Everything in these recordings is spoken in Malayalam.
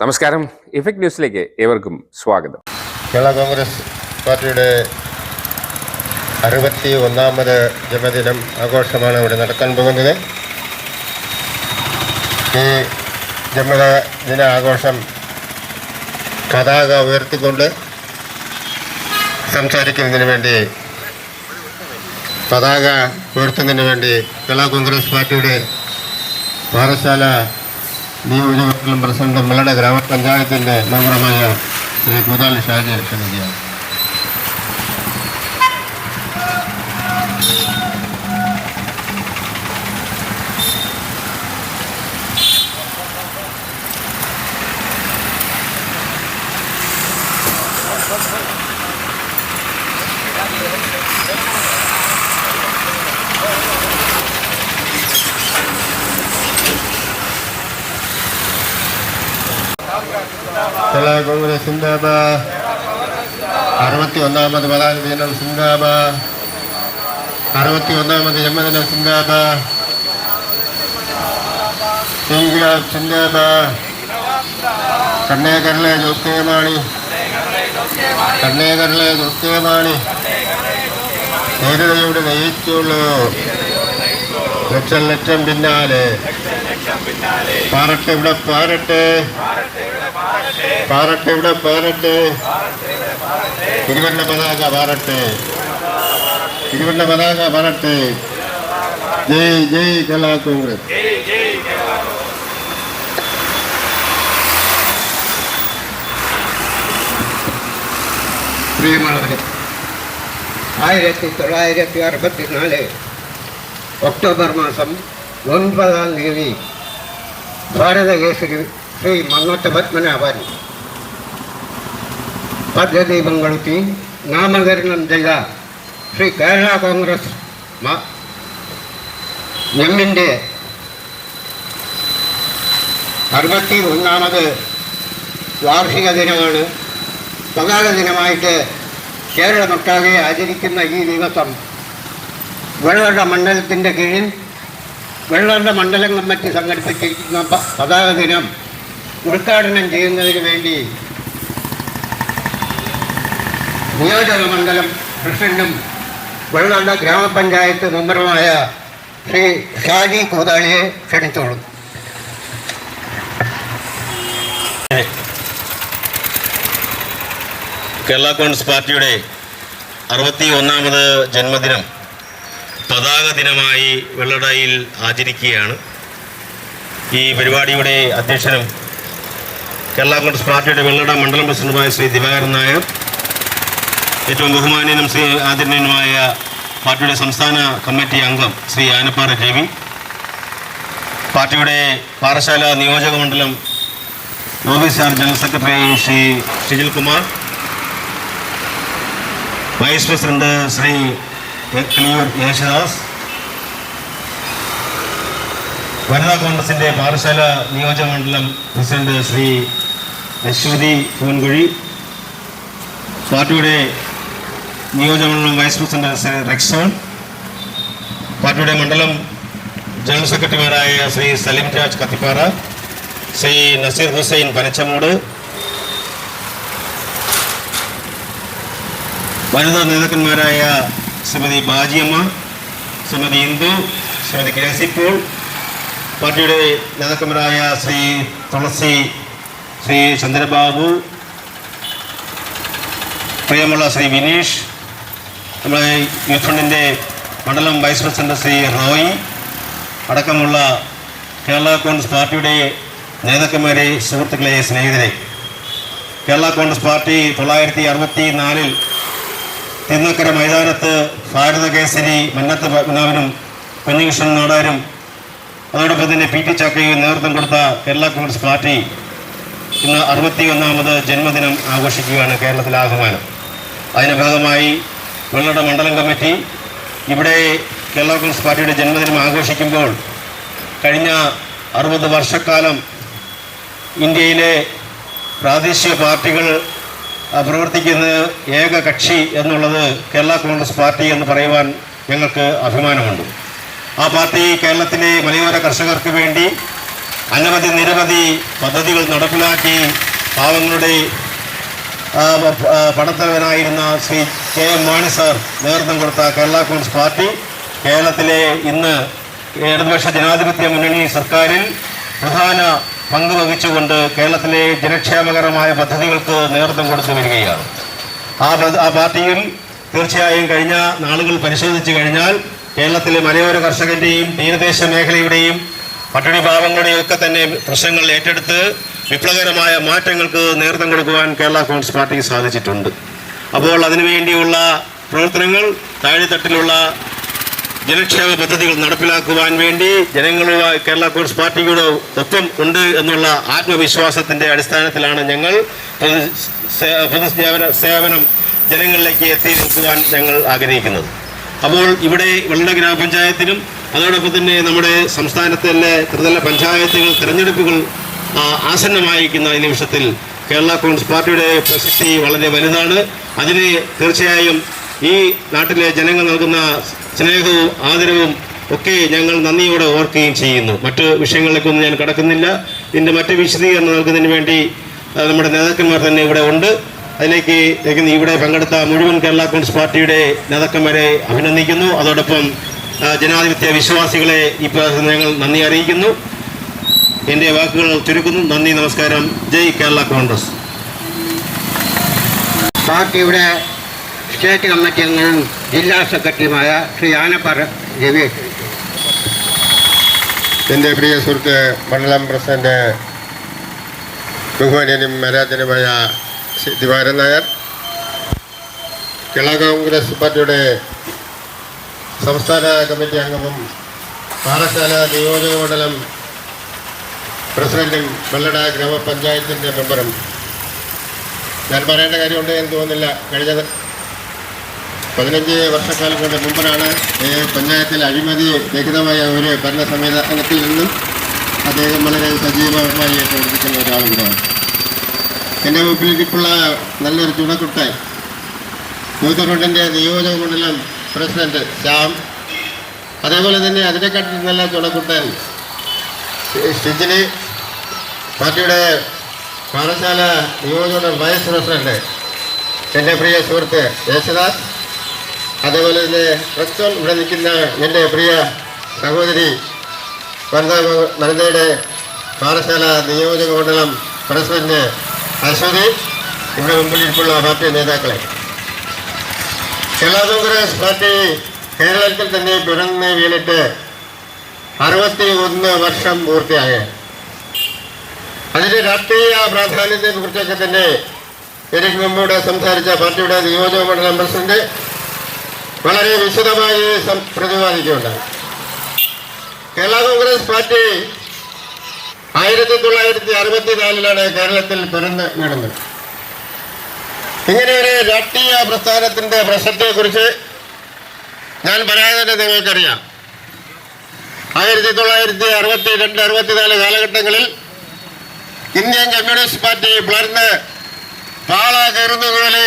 നമസ്കാരം. ഇഫക്ട് ന്യൂസിലേക്ക് ഏവർക്കും സ്വാഗതം. കേരള കോൺഗ്രസ് പാർട്ടിയുടെ അറുപത്തി ഒന്നാമത് ജന്മദിനം ആഘോഷമാണ് ഇവിടെ നടക്കാൻ പോകുന്നത്. ഈ ജന്മദിന ആഘോഷം പതാക ഉയർത്തിക്കൊണ്ട് സംസാരിക്കുന്നതിന് വേണ്ടി പതാക ഉയർത്തുന്നതിന് വേണ്ടി കേരള കോൺഗ്രസ് പാർട്ടിയുടെ പാറശാല നിയോജകമണ്ഡലം പ്രസിഡന്റ് മലയുടെ ഗ്രാമപഞ്ചായത്തിന്റെ മെമ്പറുമായ ശ്രീ കുതാൽ ഷാജി ക്ഷണിക്കുകയാണ് കേരള സിന്ദാബാദ് അറുപത്തി ഒന്നാമത് പതാക ദിനം സിന്ദാബാദ് അറുപത്തി ഒന്നാമത് ജന്മദിനം സിന്ദാബാദ് ഇൻക്ലാബ് സിന്ദാബാദ് കണ്ണേക്കരലെ ജോസ് കെ മാണി കണ്ണേക്കരലെ ജോസ് കെ മാണി നേരിടയോട് നയിച്ചുള്ളൂ ലക്ഷം ലക്ഷം പിന്നാലെ. പാറട്ടെ ഇവിടെ പാറട്ടെ. പാറട്ടെ ഇവിടെ പാറട്ടെ. തിരുവല്ല പതാക പാറട്ടെ. തിരുവല്ല പതാക പാറട്ടെ. ജയ് ജയ് കേരള കോൺഗ്രസ്. പ്രിയമുള്ളവരെ ആയിരത്തി തൊള്ളായിരത്തി അറുപത്തിനാല് ഒക്ടോബർ മാസം ഒൻപതാം തീയതി ഭാരതകേസരി ശ്രീ മങ്ങോട്ട് പത്മനാഭൻ പദ്ധതി പങ്കുളുത്തി നാമകരണം ചെയ്ത ശ്രീ കേരള കോൺഗ്രസ് മ- എമ്മിന്റെ അറുപത്തി ഒന്നാമത് വാർഷിക ദിനമാണ് പതാക ദിനമായിട്ട് കേരളമൊട്ടാകെ ആചരിക്കുന്ന ഈ ദിവസം. വെള്ളറ മണ്ഡലത്തിന്റെ കീഴിൽ വെള്ളറ മണ്ഡലം കമ്മിറ്റി സംഘടിപ്പിച്ചിരിക്കുന്ന പതാക ദിനം ഉദ്ഘാടനം ചെയ്യുന്നതിന് വേണ്ടി നിയോജക മണ്ഡലം പ്രസിഡന്റും വെള്ളറ ഗ്രാമപഞ്ചായത്ത് മെമ്പറുമായ ശ്രീ ഷാജി കൂതാളിയെ ക്ഷണിച്ചോളും. കേരള കോൺഗ്രസ് പാർട്ടിയുടെ അറുപത്തി ഒന്നാമത് ജന്മദിനം. പതാക ദിനമായി വെള്ളടയിൽ ആചരിക്കുകയാണ്. ഈ പരിപാടിയുടെ അധ്യക്ഷനും കേരള കോൺഗ്രസ് പാർട്ടിയുടെ വെള്ളട മണ്ഡലം പ്രസിഡന്റുമായ ശ്രീ ദിവാകരൻ നായർ ഏറ്റവും ബഹുമാനീയനും ശ്രീ ആദരണീയനുമായ പാർട്ടിയുടെ സംസ്ഥാന കമ്മിറ്റി അംഗം ശ്രീ ആനപ്പാറ രവി പാർട്ടിയുടെ പാറശാല നിയോജക മണ്ഡലം officer general secretary Shri Shijil Kumar vice president Shri ക്ലിയൂർ Yesudas. വനിതാ കോൺഗ്രസിന്റെ പാറശാല നിയോജക മണ്ഡലം പ്രസിഡന്റ് ശ്രീ അശ്വതി പൂൻകുഴി. പാർട്ടിയുടെ നിയോജക മണ്ഡലം വൈസ് പ്രസിഡന്റ് ശ്രീ റെക്സോൺ. പാർട്ടിയുടെ മണ്ഡലം ജനറൽ സെക്രട്ടറിമാരായ ശ്രീ സലിം രാജ് കത്തിപ്പാറ ശ്രീ നസീർ ഹുസൈൻ പനച്ചമൂട്. വനിതാ നേതാക്കന്മാരായ ശ്രീമതി ബാജിയമ്മ ശ്രീമതി ഇന്ദു ശ്രീമതി ഗ്രേസി പോൾ പാർട്ടിയുടെ നേതാക്കന്മാരായ ശ്രീ തുളസി ശ്രീ ചന്ദ്രബാബു പ്രിയമുള്ള ശ്രീ വിനീഷ് നമ്മുടെ യൂത്ത് ഫണ്ടിന്റെ മണ്ഡലം വൈസ് പ്രസിഡന്റ് ശ്രീ റോയ് അടക്കമുള്ള കേരള കോൺഗ്രസ് പാർട്ടിയുടെ നേതാക്കന്മാരെ സുഹൃത്തുക്കളെ സ്നേഹിതരെ. കേരള കോൺഗ്രസ് പാർട്ടി തൊള്ളായിരത്തി അറുപത്തി നാലിൽ തിന്നക്കര മൈതാനത്ത് ഭാരത കേസരി മന്നത്ത് പത്മനാഭനും കുഞ്ഞികൃഷ്ണൻ നാടാരും അതോടൊപ്പം തന്നെ പി ടി ചാക്കയും നേതൃത്വം കൊടുത്ത കേരള കോൺഗ്രസ് പാർട്ടി ഇന്ന് അറുപത്തി ഒന്നാമത് ജന്മദിനം ആഘോഷിക്കുകയാണ് കേരളത്തിലെ ആഹ്വാനം. അതിന്റെ ഭാഗമായി വെള്ളട മണ്ഡലം കമ്മിറ്റി ഇവിടെ കേരള കോൺഗ്രസ് പാർട്ടിയുടെ ജന്മദിനം ആഘോഷിക്കുമ്പോൾ കഴിഞ്ഞ അറുപത് വർഷക്കാലം ഇന്ത്യയിലെ പ്രാദേശിക പാർട്ടികൾ ആ, പ്രവർത്തിക്കുന്ന ഏക കക്ഷി എന്നുള്ളത് കേരള കോൺഗ്രസ് പാർട്ടി എന്ന് പറയുവാൻ ഞങ്ങൾക്ക് അഭിമാനമുണ്ട്. ആ പാർട്ടി കേരളത്തിലെ മലയോര കർഷകർക്ക് വേണ്ടി അനവധി നിരവധി പദ്ധതികൾ നടപ്പിലാക്കി പാവങ്ങളുടെ ആ, പ- ആ, പടത്തലവനായിരുന്ന Shri K M Mani sir നേതൃത്വം കൊടുത്ത കേരള കോൺഗ്രസ് പാർട്ടി കേരളത്തിലെ ഇന്ന് ഇടതുപക്ഷ ജനാധിപത്യ മുന്നണി സർക്കാരിൽ പ്രധാന പങ്ക് വഹിച്ചുകൊണ്ട് കേരളത്തിലെ ജനക്ഷേമകരമായ പദ്ധതികൾക്ക് നേതൃത്വം കൊടുത്തു വരികയാണ്. ആ ആ പാർട്ടിയിൽ തീർച്ചയായും കഴിഞ്ഞ നാളുകൾ പരിശോധിച്ചു കഴിഞ്ഞാൽ കേരളത്തിലെ മലയോര കർഷകന്റെയും തീരദേശ മേഖലയുടെയും പട്ടിണി പാവങ്ങളുടെയും ഒക്കെ തന്നെ പ്രശ്നങ്ങൾ ഏറ്റെടുത്ത് വിപ്ലവകരമായ മാറ്റങ്ങൾക്ക് നേതൃത്വം കൊടുക്കുവാൻ കേരള കോൺഗ്രസ് പാർട്ടിക്ക് സാധിച്ചിട്ടുണ്ട്. അപ്പോൾ അതിനുവേണ്ടിയുള്ള പ്രവർത്തനങ്ങൾ താഴെത്തട്ടിലുള്ള ജനക്ഷേമ പദ്ധതികൾ നടപ്പിലാക്കുവാൻ വേണ്ടി ജനങ്ങളുമായി കേരള കോൺഗ്രസ് പാർട്ടിയുടെ ഒപ്പം ഉണ്ട് എന്നുള്ള ആത്മവിശ്വാസത്തിന്റെ അടിസ്ഥാനത്തിലാണ് ഞങ്ങൾ പൊതുസേവന സേവനം ജനങ്ങളിലേക്ക് എത്തി നിൽക്കുവാൻ ഞങ്ങൾ ആഗ്രഹിക്കുന്നത്. അപ്പോൾ ഇവിടെ വെള്ള ഗ്രാമപഞ്ചായത്തിനും അതോടൊപ്പം തന്നെ നമ്മുടെ സംസ്ഥാനത്തിലെ ത്രിതല പഞ്ചായത്തുകൾ തിരഞ്ഞെടുപ്പുകൾ ആസന്നമായിരിക്കുന്ന ഈ നിമിഷത്തിൽ കേരള കോൺഗ്രസ് പാർട്ടിയുടെ പ്രസക്തി വളരെ വലുതാണ്. അതിന് തീർച്ചയായും ഈ നാട്ടിലെ ജനങ്ങൾ നൽകുന്ന സ്നേഹവും ആദരവും ഒക്കെ ഞങ്ങൾ നന്ദിയോടെ ഓർക്കുകയും ചെയ്യുന്നു. മറ്റ് വിഷയങ്ങളിലേക്കൊന്നും ഞാൻ കടക്കുന്നില്ല. ഇതിന്റെ മറ്റ് വിശദീകരണം നൽകുന്നതിന് വേണ്ടി നമ്മുടെ നേതാക്കന്മാർ തന്നെ ഇവിടെ ഉണ്ട്. അതിലേക്ക് ഇവിടെ പങ്കെടുത്ത മുഴുവൻ കേരള കോൺഗ്രസ് പാർട്ടിയുടെ നേതാക്കന്മാരെ അഭിനന്ദിക്കുന്നു. അതോടൊപ്പം ജനാധിപത്യ വിശ്വാസികളെ ഇപ്പോൾ ഞങ്ങൾ നന്ദി അറിയിക്കുന്നു. എന്റെ വാക്കുകൾ ചുരുക്കുന്നു. നന്ദി നമസ്കാരം. ജയ് കേരള കോൺഗ്രസ്. പാർട്ടിയുടെ സ്റ്റേറ്റ് കമ്മിറ്റി അംഗവും ജില്ലാ സെക്രട്ടറിയുമായ ശ്രീ ആനപ്പാറ രവീഷ് എന്റെ പ്രിയ സുഹൃത്ത് മണ്ഡലം പ്രസിഡന്റ് ബഹുമാനും ആരാധനുമായ ദിവാരൻ നായർ കേരള കോൺഗ്രസ് പാർട്ടിയുടെ സംസ്ഥാന കമ്മിറ്റി അംഗവും പാറശാല നിയോജക മണ്ഡലം പ്രസിഡന്റും വെള്ളട ഗ്രാമപഞ്ചായത്തിന്റെ മെമ്പറും. ഞാൻ പറയേണ്ട കാര്യമുണ്ട് എന്ന് തോന്നുന്നില്ല. കഴിഞ്ഞ പതിനഞ്ച് വർഷക്കാലം കൊണ്ട് മുമ്പാണ് ഈ പഞ്ചായത്തിൽ അഴിമതി രഹിതമായ ഒരു ഭരണ സംവിധാനത്തിൽ നിന്നും അദ്ദേഹം വളരെ സജീവമായി പ്രവർത്തിക്കുന്ന ഒരാൾ കൂടെയാണ്. എന്റെ മുമ്പിൽ ഇരിപ്പുള്ള നല്ലൊരു ചുണക്കുട്ട യൂത്ത് ഫ്രണ്ടിന്റെ നിയോജക മണ്ഡലം പ്രസിഡന്റ് ശ്യാം. അതേപോലെ തന്നെ അതിനെക്കാട്ടിൽ നല്ല ചുണക്കുട്ടൻ ഷിജിനി പാർട്ടിയുടെ പാറശാല നിയോജക വൈസ് പ്രസിഡന്റ്. എന്റെ പ്രിയ സുഹൃത്ത് യേശുദാസ്. അതേപോലെ തന്നെ റക്സോൾ ഇവിടെ നിൽക്കുന്ന എന്റെ പ്രിയ സഹോദരി വനിതാ വനിതയുടെ പാഠശാല നിയോജക മണ്ഡലം പ്രസിഡന്റ് അശ്വതി ഇവിടെ മുമ്പിൽ ഇരിപ്പുള്ള പാർട്ടി നേതാക്കളെ. കേരള കോൺഗ്രസ് പാർട്ടി കേരളത്തിൽ തന്നെ പിറന്ന് വീണിട്ട് അറുപത്തി ഒന്ന് വർഷം പൂർത്തിയായ. അതിന്റെ രാഷ്ട്രീയ പ്രാധാന്യത്തെ കുറിച്ചൊക്കെ തന്നെ എനിക്ക് മുമ്പൂടെ സംസാരിച്ച പാർട്ടിയുടെ നിയോജക മണ്ഡലം പ്രസിഡന്റ് വളരെ വിശദമായി പ്രതിപാദിക്കുകയുണ്ടായി. കേരള കോൺഗ്രസ് പാർട്ടി ആയിരത്തി തൊള്ളായിരത്തി അറുപത്തിനാലിലാണ് കേരളത്തിൽ പിറന്ന് വീടുന്നത് ഇങ്ങനെ ഒരു രാഷ്ട്രീയ പ്രസ്ഥാനത്തിന്റെ പ്രശ്നത്തെക്കുറിച്ച് ഞാൻ പറയാതെ നിങ്ങൾക്കറിയാം. ആയിരത്തി തൊള്ളായിരത്തി അറുപത്തി രണ്ട് അറുപത്തിനാല് കാലഘട്ടങ്ങളിൽ ഇന്ത്യൻ കമ്മ്യൂണിസ്റ്റ് പാർട്ടി പിളർന്ന് പാള കയറുന്നത് പോലെ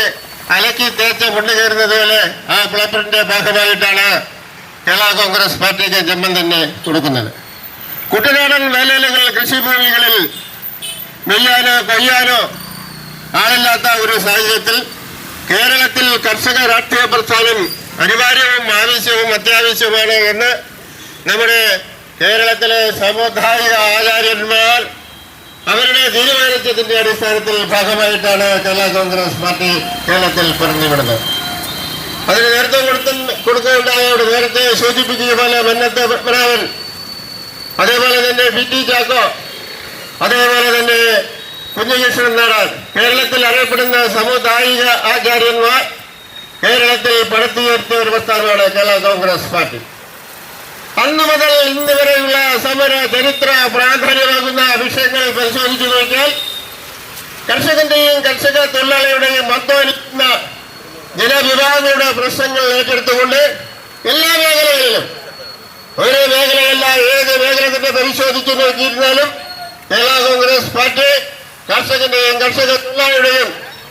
അലക്കി തേച്ച് മുണ്ട് കയറുന്നത് പോലെ ആ പ്ലേപ്പറിന്റെ ഭാഗമായിട്ടാണ് കേരള കോൺഗ്രസ് പാർട്ടിക്ക് ജന്മം തന്നെ കൊടുക്കുന്നത്. കുട്ടനാടൻ മേഖലകൾ കൃഷിഭൂമികളിൽ നെയ്യാനോ കൊയ്യാനോ ആളില്ലാത്ത ഒരു സാഹചര്യത്തിൽ കേരളത്തിൽ കർഷക രാഷ്ട്രീയ പ്രസ്ഥാനം അനിവാര്യവും ആവശ്യവും അത്യാവശ്യവുമാണ് എന്ന് നമ്മുടെ കേരളത്തിലെ സാമുദായിക ആചാര്യന്മാർ അവരുടെ തീരുമാനിച്ചതിന്റെ അടിസ്ഥാനത്തിൽ ഭാഗമായിട്ടാണ് കേരള കോൺഗ്രസ് പാർട്ടി കേരളത്തിൽ പറഞ്ഞുവിടുന്നത് അതിന് നേരത്തെ കൊടുത്ത കൊടുക്കുകയുണ്ടായോട് നേരത്തെ സൂചിപ്പിക്കുക പോലെ മന്നത്തെ പത്മനാഭൻ അതേപോലെ തന്നെ പി ടി ചാക്കോ അതേപോലെ തന്നെ കുഞ്ഞകൃഷ്ണൻ നാടാൻ കേരളത്തിൽ അറിയപ്പെടുന്ന സമുദായിക ആചാര്യന്മാർ കേരളത്തിൽ പടുത്തുയർത്തിയ ഒരു പ്രസ്ഥാനമാണ് കേരള കോൺഗ്രസ് പാർട്ടി. അന്ന് മുതൽ ഇന്ന് വരെയുള്ള സമര ചരിത്ര പ്രാധാന്യമാകുന്ന വിഷയങ്ങൾ പരിശോധിച്ചു നോക്കിയാൽ കർഷകന്റെയും കർഷക തൊഴിലാളിയുടെയും അധ്വാനിക്കുന്ന ജനവിഭാഗങ്ങളുടെ പ്രശ്നങ്ങൾ ഏറ്റെടുത്തുകൊണ്ട് എല്ലാ മേഖലകളിലും ഒരു മേഖലയല്ല ഏത് മേഖല തന്നെ പരിശോധിച്ചു നോക്കിയിരുന്നാലും കേരള കോൺഗ്രസ് പാർട്ടി കർഷകന്റെയും കർഷക തൊഴിലാളിയുടെയും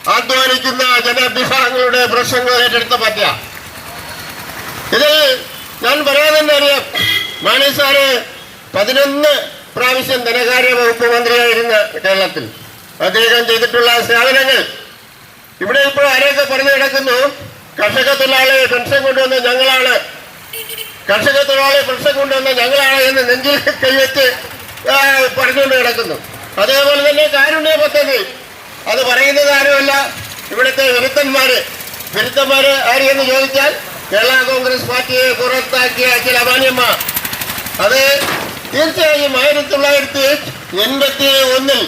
അധ്വാനിക്കുന്ന ജനവിഭാഗങ്ങളുടെ പ്രശ്നങ്ങൾ ഏറ്റെടുത്ത പാർട്ടിയാണ് ഇതിൽ ഞാൻ പറയാൻ അറിയാം മാണി സാറ് പതിനൊന്ന് പ്രാവശ്യം ധനകാര്യ വകുപ്പ് മന്ത്രിയായിരുന്ന കേരളത്തിൽ അദ്ദേഹം ചെയ്തിട്ടുള്ള സേവനങ്ങൾ. ഇവിടെ ഇപ്പോൾ ആരെയൊക്കെ പറഞ്ഞു കിടക്കുന്നു? കർഷക തൊഴിലാളിയെ പെൻഷൻ കൊണ്ടുവന്ന ഞങ്ങളാണ്. കർഷക തൊഴിലാളിയെ പെൻഷൻ കൊണ്ടുവന്ന ഞങ്ങളാണ് എന്ന് നെഞ്ചിൽ കൈവച്ച് പറഞ്ഞുകൊണ്ട് കിടക്കുന്നു. അതേപോലെ തന്നെ കാരുണ്യ പദ്ധതി. അത് പറയുന്നത് ആരുമല്ല? ഇവിടുത്തെ വിരുദ്ധന്മാര്. വിരുദ്ധന്മാര് ആര് എന്ന് ചോദിച്ചാൽ കേരള കോൺഗ്രസ് പാർട്ടിയെ പുറത്താക്കിയ ചില മാന്യന്മാർ. അത് തീർച്ചയായും ആയിരത്തി തൊള്ളായിരത്തി എൺപത്തി ഒന്നിൽ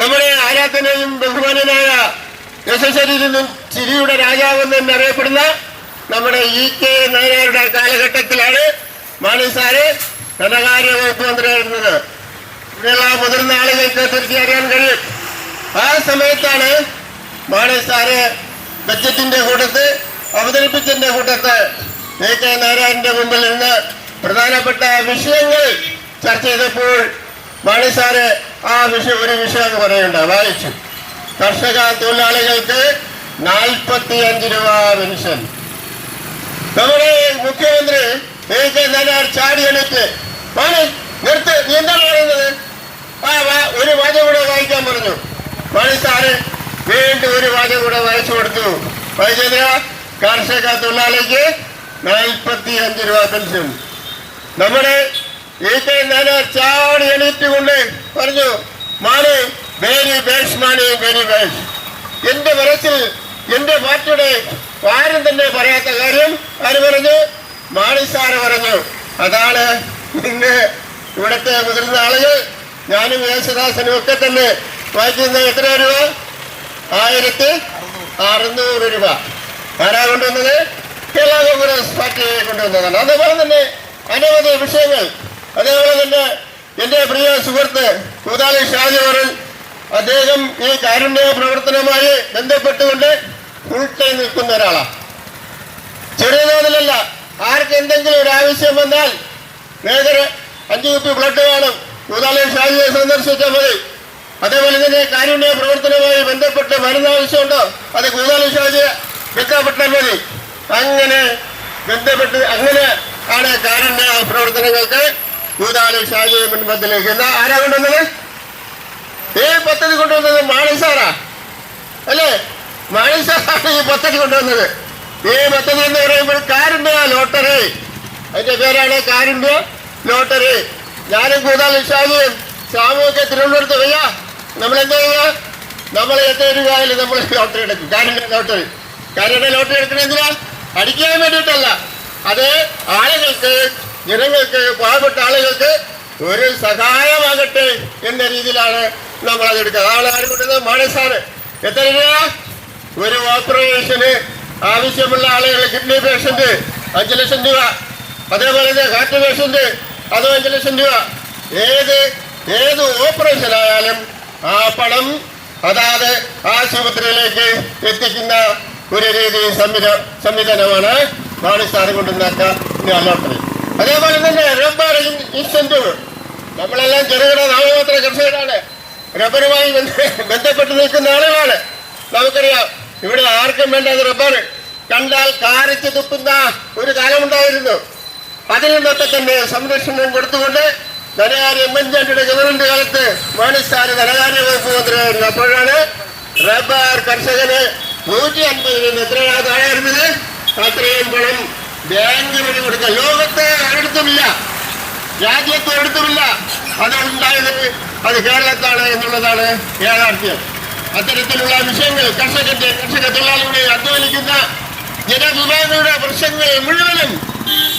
നമ്മുടെ ആരാധനയും ബഹുമാനനായ യശസ്വരിയിൽ നിന്നും ചിരിയുടെ രാജാവെന്ന് തന്നെ അറിയപ്പെടുന്ന നമ്മുടെ ഇ കെ നായരുടെ കാലഘട്ടത്തിലാണ് മാണി സാറ് ധനകാര്യ വകുപ്പ് മന്ത്രിയായിരുന്നത് ഇവിടെയുള്ള മുതിർന്ന ആളുകൾക്ക് തിരിച്ചറിയാൻ കഴിയും. ആ സമയത്താണ് മാണി സാറ് ബജറ്റിന്റെ കൂട്ടത്ത് അവതരിപ്പിച്ചതിന്റെ കൂട്ടത്ത് എ കെ നാരായണന്റെ മുമ്പിൽ നിന്ന് പ്രധാനപ്പെട്ട വിഷയങ്ങൾ ചർച്ച ചെയ്തപ്പോൾ മാണി സാറ് ആ വിഷയം ഒരു വിഷയം പറയുന്നുണ്ട് വായിച്ചു. കർഷക തൊഴിലാളികൾക്ക് നാൽപ്പത്തി അഞ്ച് രൂപ പെൻഷൻ. നമ്മുടെ മുഖ്യമന്ത്രി എ കെ നായർ ചാടി എണീറ്റ് മാണി നിർത്ത് നീ എന്താണ് പറയുന്നത്? ആ ഒരു വാചകം കൂടെ വായിക്കാൻ പറഞ്ഞു. മാണി സാറ് വീണ്ടും ഒരു വാചകം കൂടെ വായിച്ചു കൊടുത്തു. വായിച്ചത് കർഷക തൊഴിലാളിക്ക് നാൽപ്പത്തി അഞ്ച് രൂപ പെൻഷൻ. നമ്മുടെ ഈ കെ ചാടി എണീറ്റുകൊണ്ട് പറഞ്ഞു മാണി വെരി ബേഷ് മാണി വെരി ബേഷ് എന്റെ മനസ്സിൽ എന്റെ പാർട്ടിയുടെ ആരും തന്നെ പറയാത്ത കാര്യം ആര് പറഞ്ഞു? മാണി സാറ് പറഞ്ഞു. അതാണ് പിന്നെ ഇവിടുത്തെ മുതിർന്ന ആളുകൾ ഞാനും യേശുദാസനും ഒക്കെ തന്നെ വായിക്കുന്ന എത്ര രൂപ? ആയിരത്തി അറുന്നൂറ് രൂപ. ആരാ കൊണ്ടുവന്നത്? കേരള കോൺഗ്രസ് പാർട്ടിയെ കൊണ്ടുവന്നതാണ്. അതുപോലെ തന്നെ അനവധി വിഷയങ്ങൾ. അതേപോലെ തന്നെ എന്റെ പ്രിയ സുഹൃത്ത് കൂതാലി ഷാജോറിൽ അദ്ദേഹം ഈ കാരുണ്യ പ്രവർത്തനവുമായി ബന്ധപ്പെട്ടുകൊണ്ട് ഫുൾ ടൈം നിൽക്കുന്ന ഒരാളാണ് ചെറിയ തോതിലല്ല ആർക്ക് എന്തെങ്കിലും ഒരു ആവശ്യം വന്നാൽ നേതൃ അഞ്ചു കുപ്പി ബ്ലഡ് വേണം. കൂതാലി ഷാജിയെ സന്ദർശിച്ചാൽ മതി. അതേപോലെ തന്നെ കാരുണ്യ പ്രവർത്തനവുമായി ബന്ധപ്പെട്ട് മരുന്ന് ആവശ്യമുണ്ടോ? അത് കൂതാലി ഷാജിയെ വെക്കാപ്പെട്ടാൽ മതി. അങ്ങനെ ബന്ധപ്പെട്ട് അങ്ങനെ ആണ് കാരുണ്യ പ്രവർത്തനങ്ങൾക്ക് കൂതാലി ഷാജിയെ മുൻപത്തിലേക്ക് എന്താ? ആരാ കൊണ്ടുവന്നത്? ഈ പദ്ധതി കൊണ്ടുവന്നത് മാണി സാറാ. അല്ലേ? മാണി സാറാണ് ഈ പദ്ധതി കൊണ്ടുവന്നത്. ഈ പദ്ധതി എന്ന് പറയുമ്പോൾ കാരുണ്യ ലോട്ടറി. അതിന്റെ പേരാണ് കാരുണ്യ ലോട്ടറി. ഞാനും കൂതാൽ ഷാജിയും സാമൂഹ്യ തിരുവനന്തപുരത്ത് വയ്യ. നമ്മൾ എന്താ ചെയ്യുക? നമ്മൾ എത്ര രൂപയായാലും നമ്മൾ ലോട്ടറി എടുക്കും. കാരുണ്യ ലോട്ടറി. കാരുണ്യ ലോട്ടറി എടുക്കണെന്തിനാ അടിക്കാൻ വേണ്ടിയിട്ടല്ല. അത് ആളുകൾക്ക് ജനങ്ങൾക്ക് പാവപ്പെട്ട ആളുകൾക്ക് ഒരു സഹായമാകട്ടെ എന്ന രീതിയിലാണ് നമ്മൾ അത് എടുക്കുക അതാണ് ആര് മാണി സാറ്. എത്ര രൂപ? ഒരു ഓപ്പറേഷന് ആവശ്യമുള്ള ആളുകൾ കിഡ്നി പേഷ്യന്റ് അഞ്ചു ലക്ഷം രൂപ. അതേപോലെ തന്നെ ഹാർട്ട് പേഷ്യന്റ് അതും അഞ്ചു ലക്ഷം രൂപ. ഏത് ഏത് ഓപ്പറേഷൻ ആയാലും ആ പണം അതാത് ആശുപത്രിയിലേക്ക് എത്തിക്കുന്ന ഒരു രീതി സംവിധ സംവിധാനമാണ് മാണി സാറ് ഇനി അല്ലാത്തത്. അതേപോലെ തന്നെ റബ്ബർ ഇൻസെന്റീവ് നമ്മളെല്ലാം ചെറുകിട നാമമാത്ര കർഷകരാണ്. റബ്ബറുമായി ബന്ധ- ബന്ധപ്പെട്ട് നിൽക്കുന്ന ആളുകളാണ്. നമുക്കറിയാം ഇവിടെ ആർക്കും വേണ്ടത് റബ്ബർ കണ്ടാൽ കാരിച്ച് തുപ്പുന്ന ഒരു കാലമുണ്ടായിരുന്നു. അതിൽ നിന്നൊക്കെ തന്നെ സംരക്ഷണം കൊടുത്തുകൊണ്ട് ധനകാര്യ ഉമ്മൻചാണ്ടിയുടെ ഗവൺമെന്റ് കാലത്ത് മാണിസ്ഥാന ധനകാര്യ വകുപ്പ് മന്ത്രിയായിരുന്നു അപ്പോഴാണ് റബ്ബർ കർഷകന് നൂറ്റി അൻപതിൽ നിന്ന് എത്രയാണ് താഴെയിരുന്നത് അത്രയും പണം ബാങ്ക് വഴി കൊടുക്കുക ലോകത്തെ ഒരിടത്തുമില്ല. രാജ്യത്ത് ഒരിടത്തുമില്ല. അതുണ്ടായത് അത് കേരളത്താണ് എന്നുള്ളതാണ് യാഥാർത്ഥ്യം. അത്തരത്തിലുള്ള വിഷയങ്ങൾ കർഷകന്റെ കർഷക തൊഴിലാളികളെ അധ്വാനിക്കുന്ന ജനവിഭാഗങ്ങളുടെ പ്രശ്നങ്ങൾ മുഴുവനും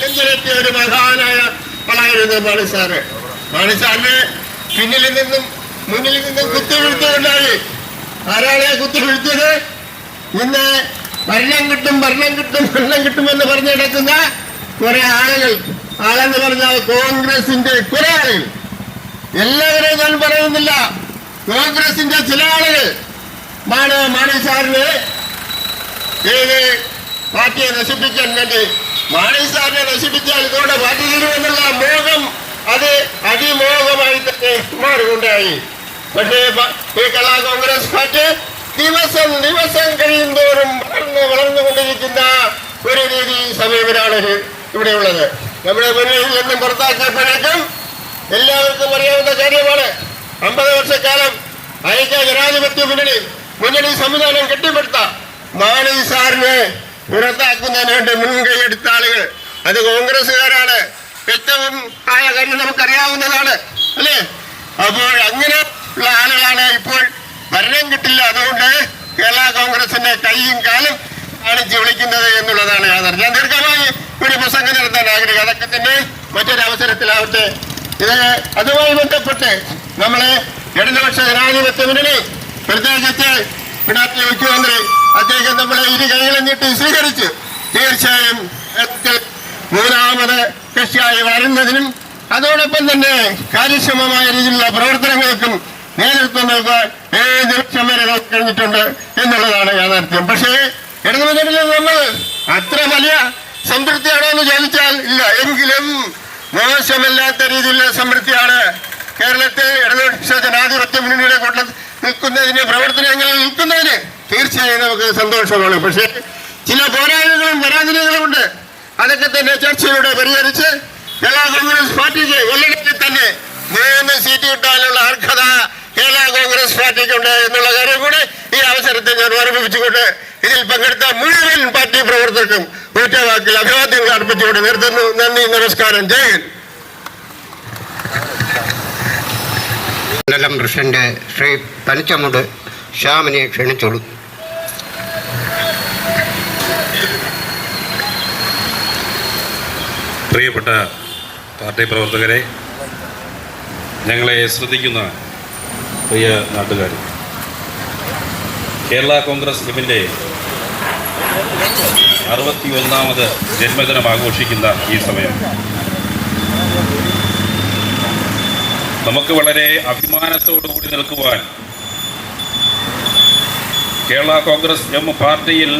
നെഞ്ചിലെത്തിയ ഒരു മഹാനായ പളയരുത് മാണിസാറ് മാണിസാറിന് പിന്നിൽ നിന്നും മുന്നിൽ നിന്നും കുത്തിവീഴ്ത്തുകൊണ്ടായി ആരാളെ കുത്തി ഇന്ന് ഭരണം കിട്ടും ഭരണം കിട്ടും ഭരണം കിട്ടുമെന്ന് പറഞ്ഞു നടക്കുന്ന കുറെ ആളുകൾ. ആളെന്ന് പറഞ്ഞാൽ കോൺഗ്രസിന്റെ കുറെ ആളുകൾ. എല്ലാവരെയും ഞാൻ പറയുന്നില്ല. കോൺഗ്രസിന്റെ ചില ആളുകൾ. മാണ മാണി സാറിന് ഏത് പാർട്ടിയെ നശിപ്പിക്കാൻ വേണ്ടി മാണി സാറിനെ നശിപ്പിച്ചാൽ ഇതോടെ പാർട്ടി തീരുമെന്നുള്ള മോഹം അത് അതിമോഹമായി തന്നെ മാറുകൊണ്ടായി പക്ഷേ ഈ കലാ കോൺഗ്രസ് പാർട്ടി ദിവസം ദിവസം കഴിയും തോറും വളർന്ന് വളർന്നുകൊണ്ടിരിക്കുന്ന ഒരു രീതി സമീപനാണ് ഇത് ഇവിടെയുള്ളത് നമ്മുടെ മുന്നിൽ നിന്നും പുറത്താക്കിയപ്പോഴേക്കും എല്ലാവർക്കും അറിയാവുന്ന കാര്യമാണ് അമ്പത് വർഷക്കാലം ഐക്യ ജനാധിപത്യ മുന്നണി മുന്നണി സംവിധാനം കെട്ടിപ്പടുത്ത മാണി സാറിനെ പുറത്താക്കുന്നതിന് വേണ്ടി മുൻകൈ എടുത്ത ആളുകൾ അത് കോൺഗ്രസ്സുകാരാണ് വ്യക്തവും ആയ കാര്യം നമുക്കറിയാവുന്നതാണ് അല്ലേ അപ്പോൾ അങ്ങനെ ഉള്ള ആളുകളാണ് ഇപ്പോൾ ഭരണം കിട്ടില്ല. അതുകൊണ്ട് കേരള കോൺഗ്രസിന്റെ കൈയും കാലും കാണിച്ച് വിളിക്കുന്നത് എന്നുള്ളതാണ് യാഥാർത്ഥ്യം. ഞാൻ ദീർഘമായി ഒരു പ്രസംഗം നടത്താൻ ആഗ്രഹിക്കുക അതൊക്കെ തന്നെ മറ്റൊരവസരത്തിലാവട്ടെ ഇത് അതുമായി ബന്ധപ്പെട്ട് നമ്മളെ ഇടതുപക്ഷ ജനാധിപത്യ മുന്നണി പ്രത്യേകിച്ച് പിണറായി മുഖ്യമന്ത്രി അദ്ദേഹം നമ്മളെ ഇരു കൈകളും നീട്ടി സ്വീകരിച്ചു. തീർച്ചയായും മൂന്നാമത് കക്ഷിയായി വരുന്നതിനും അതോടൊപ്പം തന്നെ കാര്യക്ഷമമായ രീതിയിലുള്ള പ്രവർത്തനങ്ങൾക്കും നേതൃത്വം നൽകാൻ ഏത് നിമിഷം വരെ കഴിഞ്ഞിട്ടുണ്ട് എന്നുള്ളതാണ് യാഥാർത്ഥ്യം. പക്ഷേ അത്ര വലിയ സംതൃപ്തിയാണോ എന്ന് ചോദിച്ചാൽ ഇല്ല. എങ്കിലും മോശമല്ലാത്ത രീതിയിലുള്ള സംതൃപ്തിയാണ് കേരളത്തിൽ ഇടതുപക്ഷ ജനാധിപത്യ മുന്നണിയുടെ കൊണ്ട് നിൽക്കുന്നതിന് പ്രവർത്തനങ്ങളിൽ നിൽക്കുന്നതിന് തീർച്ചയായും നമുക്ക് സന്തോഷമാണ്. പക്ഷേ ചില പോരായ്മകളും പരാജയങ്ങളും ഉണ്ട്. അതൊക്കെ തന്നെ ചർച്ചയിലൂടെ പരിഹരിച്ച് കേരള കോൺഗ്രസ് പാർട്ടിക്ക് ഒരിടത്തിൽ തന്നെ മൂന്ന് സീറ്റ് കിട്ടാനുള്ള അർഹത കോൺഗ്രസ് പാർട്ടിക്കുണ്ട് എന്നുള്ള കാര്യം കൂടി ഈ അവസരത്തിൽ ഞാൻ ഓർമ്മിപ്പിച്ചുകൊണ്ട് ഇതിൽ പങ്കെടുത്ത മുഴുവൻ പാർട്ടി പ്രവർത്തകർക്കും ഊറ്റവാക്കിൽ അഭിവാദ്യങ്ങൾ അർപ്പിച്ചുകൊണ്ട് നിർത്തുന്നു. നന്ദി നമസ്കാരം. ജയ് ഹിന്ദ്. മണ്ഡലം പ്രസിഡന്റ് ശ്രീ പനിച്ചമുണ്ട് ശ്യാമിനെ ക്ഷണിച്ചോളൂ. പ്രിയപ്പെട്ട പാർട്ടി പ്രവർത്തകരെ ഞങ്ങളെ ശ്രദ്ധിക്കുന്ന പ്രിയ നാട്ടുകാർ കേരള കോൺഗ്രസ് എമ്മിന്റെ അറുപത്തി ഒന്നാമത് ജന്മദിനം ആഘോഷിക്കുന്ന ഈ സമയം. നമുക്ക് വളരെ അഭിമാനത്തോടുകൂടി നിൽക്കുവാൻ കേരള കോൺഗ്രസ് എം പാർട്ടിയിൽ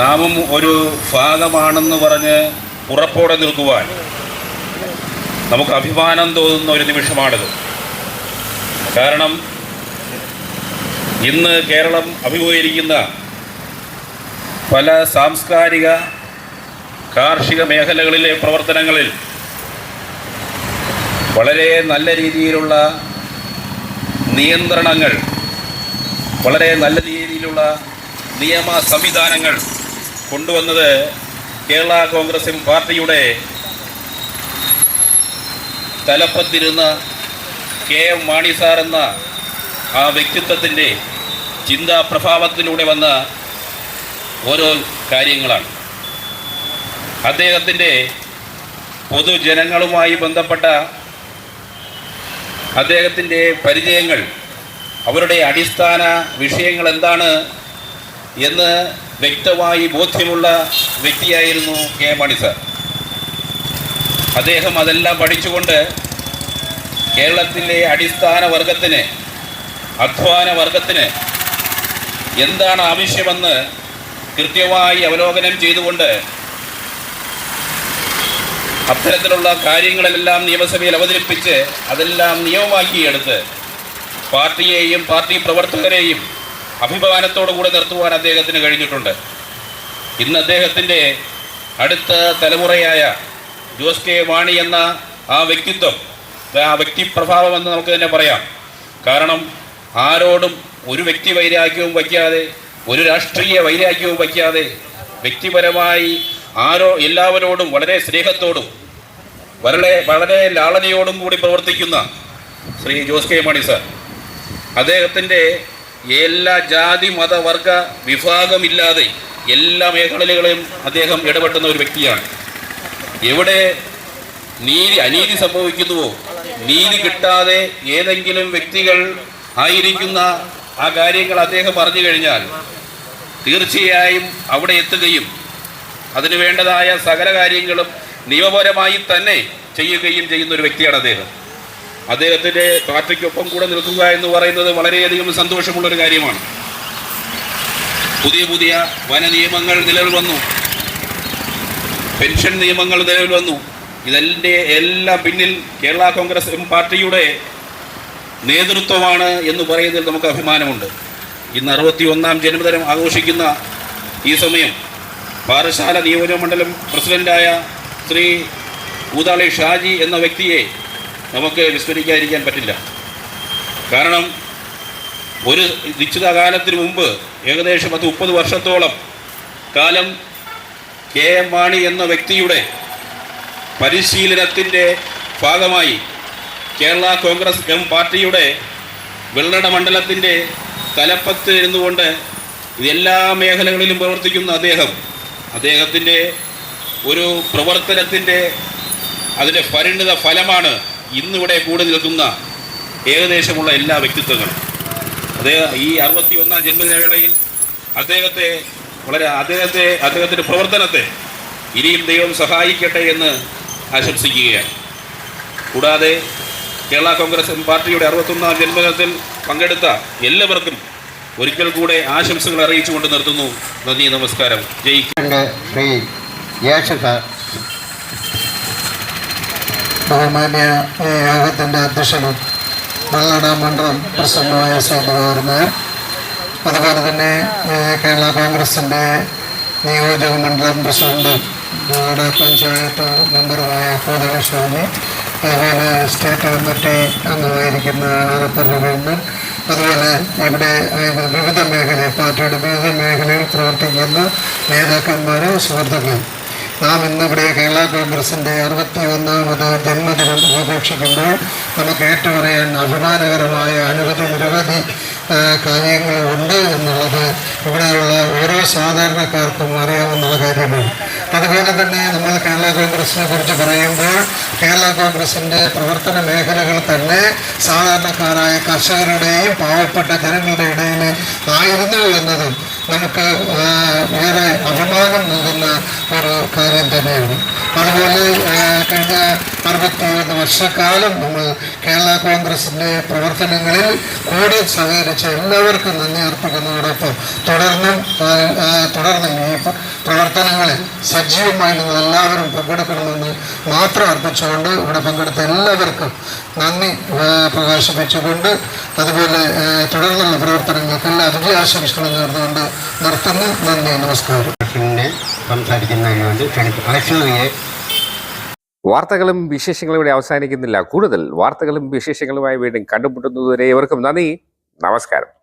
നാമും ഒരു ഭാഗമാണെന്ന് പറഞ്ഞ് ഉറപ്പോടെ നിൽക്കുവാൻ നമുക്ക് അഭിമാനം തോന്നുന്ന ഒരു നിമിഷമാണിത്. കാരണം ഇന്ന് കേരളം അഭിമുഖീകരിക്കുന്ന പല സാംസ്കാരിക കാർഷിക മേഖലകളിലെ പ്രവർത്തനങ്ങളിൽ വളരെ നല്ല രീതിയിലുള്ള നിയന്ത്രണങ്ങൾ വളരെ നല്ല രീതിയിലുള്ള നിയമ സംവിധാനങ്ങൾ കൊണ്ടുവന്നത് കേരള കോൺഗ്രസ് പാർട്ടിയുടെ തലപ്പത്തിരുന്ന കെ എം മാണി സാർ എന്ന ആ വ്യക്തിത്വത്തിന്റെ ചിന്താ പ്രഭാവത്തിലൂടെ വന്ന ഓരോ കാര്യങ്ങളാണ്. അദ്ദേഹത്തിന്റെ പൊതുജനങ്ങളുമായി ബന്ധപ്പെട്ട അദ്ദേഹത്തിന്റെ പരിചയങ്ങൾ അവരുടെ അടിസ്ഥാന വിഷയങ്ങൾ എന്താണ് എന്ന് വ്യക്തമായി ബോധ്യമുള്ള വ്യക്തിയായിരുന്നു കെ മണി സാർ. അദ്ദേഹം അതെല്ലാം പഠിച്ചുകൊണ്ട് കേരളത്തിലെ അടിസ്ഥാന വർഗത്തിന് അധ്വാന വർഗത്തിന് എന്താണ് ആവശ്യമെന്ന് കൃത്യമായി അവലോകനം ചെയ്തുകൊണ്ട് അത്തരത്തിലുള്ള കാര്യങ്ങളെല്ലാം നിയമസഭയിൽ അവതരിപ്പിച്ച് അതെല്ലാം നിയമമാക്കിയെടുത്ത് പാർട്ടിയെയും പാർട്ടി പ്രവർത്തകരെയും അഭിമാനത്തോടു കൂടെ നിർത്തുവാൻ അദ്ദേഹത്തിന് കഴിഞ്ഞിട്ടുണ്ട്. ഇന്ന് അദ്ദേഹത്തിന്റെ അടുത്ത തലമുറയായ ജോസ് കെ മാണി എന്ന ആ വ്യക്തിത്വം ആ വ്യക്തി പ്രഭാവം എന്ന് നമുക്ക് തന്നെ പറയാം. കാരണം ആരോടും ഒരു വ്യക്തി വൈരാഗ്യവും വയ്ക്കാതെ ഒരു രാഷ്ട്രീയ വൈരാഗ്യവും വയ്ക്കാതെ വ്യക്തിപരമായി ആരോ എല്ലാവരോടും വളരെ സ്നേഹത്തോടും വളരെ വളരെ ലാളനയോടും കൂടി പ്രവർത്തിക്കുന്ന ശ്രീ ജോസ് കെ മണി സാർ. അദ്ദേഹത്തിന്റെ എല്ലാ ജാതി മതവർഗ വിഭാഗമില്ലാതെ എല്ലാ മേഖലകളിലും അദ്ദേഹം ഇടപെട്ടുന്ന ഒരു വ്യക്തിയാണ്. എവിടെ നീതി അനീതി സംഭവിക്കുന്നുവോ നീതി കിട്ടാതെ ഏതെങ്കിലും വ്യക്തികൾ ആയിരിക്കുന്ന ആ കാര്യങ്ങൾ അദ്ദേഹം പറഞ്ഞു കഴിഞ്ഞാൽ തീർച്ചയായും അവിടെ എത്തുകയും അതിന് വേണ്ടതായ സകല കാര്യങ്ങളും നിയമപരമായി തന്നെ ചെയ്യുകയും ചെയ്യുന്ന ഒരു വ്യക്തിയാണ് അദ്ദേഹം. അദ്ദേഹത്തിന്റെ പാർട്ടിക്കൊപ്പം കൂടെ നിൽക്കുക എന്ന് പറയുന്നത് വളരെയധികം സന്തോഷമുള്ളൊരു കാര്യമാണ്. പുതിയ പുതിയ വന നിയമങ്ങൾ നിലവിൽ വന്നു. പെൻഷൻ നിയമങ്ങൾ നിലവിൽ വന്നു. ഇതിന്റെ എല്ലാം പിന്നിൽ കേരള കോൺഗ്രസ് എം പാർട്ടിയുടെ നേതൃത്വമാണ് എന്ന് പറയുന്നതിൽ നമുക്ക് അഭിമാനമുണ്ട്. ഇന്ന് അറുപത്തി ഒന്നാം ജന്മദിനം ആഘോഷിക്കുന്ന ഈ സമയം പാറശാല നിയോജകമണ്ഡലം പ്രസിഡന്റായ ശ്രീ ഊതാളി ഷാജി എന്ന വ്യക്തിയെ നമുക്ക് വിസ്മരിക്കാതിരിക്കാൻ പറ്റില്ല. കാരണം ഒരു നിശ്ചിത കാലത്തിന് മുമ്പ് ഏകദേശം പത്ത് മുപ്പത് വർഷത്തോളം കാലം കെ എം മാണി എന്ന വ്യക്തിയുടെ പരിശീലനത്തിന്റെ ഭാഗമായി കേരള കോൺഗ്രസ് എം പാർട്ടിയുടെ വെള്ളട മണ്ഡലത്തിന്റെ തലപ്പത്ത് ഇരുന്നുകൊണ്ട് എല്ലാ മേഖലകളിലും പ്രവർത്തിക്കുന്ന അദ്ദേഹം. അദ്ദേഹത്തിന്റെ ഒരു പ്രവർത്തനത്തിന്റെ അതിന്റെ പരിണിത ഫലമാണ് ഇന്നിവിടെ കൂടെ നിൽക്കുന്ന ഏകദേശമുള്ള എല്ലാ വ്യക്തിത്വങ്ങളും. അദ്ദേഹം ഈ അറുപത്തി ഒന്നാം ജന്മദിനവേളയിൽ അദ്ദേഹത്തെ വളരെ അദ്ദേഹത്തെ അദ്ദേഹത്തിന്റെ പ്രവർത്തനത്തെ ഇനിയും ദൈവം സഹായിക്കട്ടെ എന്ന് ആശംസിക്കുകയാണ് കൂടാതെ കേരള കോൺഗ്രസ് പാർട്ടിയുടെ അറുപത്തൊന്നാം ജന്മദിനത്തിൽ പങ്കെടുത്ത എല്ലാവർക്കും ഒരിക്കൽ കൂടെ ആശംസകൾ അറിയിച്ചുകൊണ്ട് നിർത്തുന്നു. നന്ദി നമസ്കാരം. ശ്രീ ബഹുമാന്യ യോഗത്തിന്റെ അധ്യക്ഷനും വെള്ളട മണ്ഡലം പ്രസിഡന്റുമായ ശ്രീ അതുപോലെ തന്നെ കേരള കോൺഗ്രസിന്റെ നിയോജക മണ്ഡലം പ്രസിഡന്റും നമ്മുടെ പഞ്ചായത്ത് മെമ്പറുമായ കോതകസ്വാമി അതുപോലെ സ്റ്റേറ്റ് കമ്മിറ്റി അംഗമായിരിക്കുന്ന ആലപ്പുഴ ഗവൺമെന്റ് അതുപോലെ ഇവിടെ വിവിധ മേഖലയിൽ പാർട്ടിയുടെ വിവിധ മേഖലയിൽ പ്രവർത്തിക്കുന്ന നേതാക്കന്മാരെ സുഹൃത്തുക്കൾ നാം ഇന്നിവിടെ കേരള കോൺഗ്രസിന്റെ അറുപത്തി ഒന്നാമത് ജന്മദിനം ആഘോഷിക്കുമ്പോൾ നമുക്ക് ഏറ്റുപറയാൻ അഭിമാനകരമായ അനവധി നിരവധി കാര്യങ്ങൾ ഉണ്ട് എന്നുള്ളത് ഇവിടെയുള്ള ഓരോ സാധാരണക്കാർക്കും അറിയാവുന്ന കാര്യമാണ്. അതുപോലെ തന്നെ നമ്മൾ കേരള കോൺഗ്രസിനെ കുറിച്ച് പറയുമ്പോൾ കേരള കോൺഗ്രസിന്റെ പ്രവർത്തന മേഖലകൾ തന്നെ സാധാരണക്കാരായ കർഷകരുടെയും പാവപ്പെട്ട ജനങ്ങളുടെ ഇടയിൽ ആയിരുന്നു എന്നതും നമുക്ക് ഏറെ അഭിമാനം ഒരു കാര്യം തന്നെയാണ് അതുപോലെ കഴിഞ്ഞ അറുപത്തിയൊന്ന് വർഷക്കാലം നമ്മൾ കേരള കോൺഗ്രസിന്റെ പ്രവർത്തനങ്ങളിൽ കൂടി സഹകരിച്ച എല്ലാവർക്കും നന്ദി അർപ്പിക്കുന്നതോടൊപ്പം തുടർന്നും തുടർന്ന് ഈ പ്ര- പ്രവർത്തനങ്ങളിൽ സജീവമായി നിങ്ങൾ എല്ലാവരും പങ്കെടുക്കണമെന്ന് മാത്രം അർപ്പിച്ചുകൊണ്ട് ഇവിടെ പങ്കെടുത്ത എല്ലാവർക്കും നന്ദി പ്രകാശിപ്പിച്ചുകൊണ്ട്. അതുപോലെ തുടർന്നുള്ള പ്രവർത്തനങ്ങൾക്ക് എല്ലാ വിജയാശംസകളും നേർന്നുകൊണ്ട് നിർത്തുന്നു. നന്ദി നമസ്കാരം. സംസാരിക്കുന്നതിന് വേണ്ടി അശ്വതിയെ വാർത്തകളും വിശേഷങ്ങളും ഇവിടെ അവസാനിക്കുന്നില്ല. കൂടുതൽ വാർത്തകളും വിശേഷങ്ങളുമായി വീണ്ടും കണ്ടുമുട്ടുന്നതുവരെ ഇവർക്കും നന്ദി. നമസ്കാരം.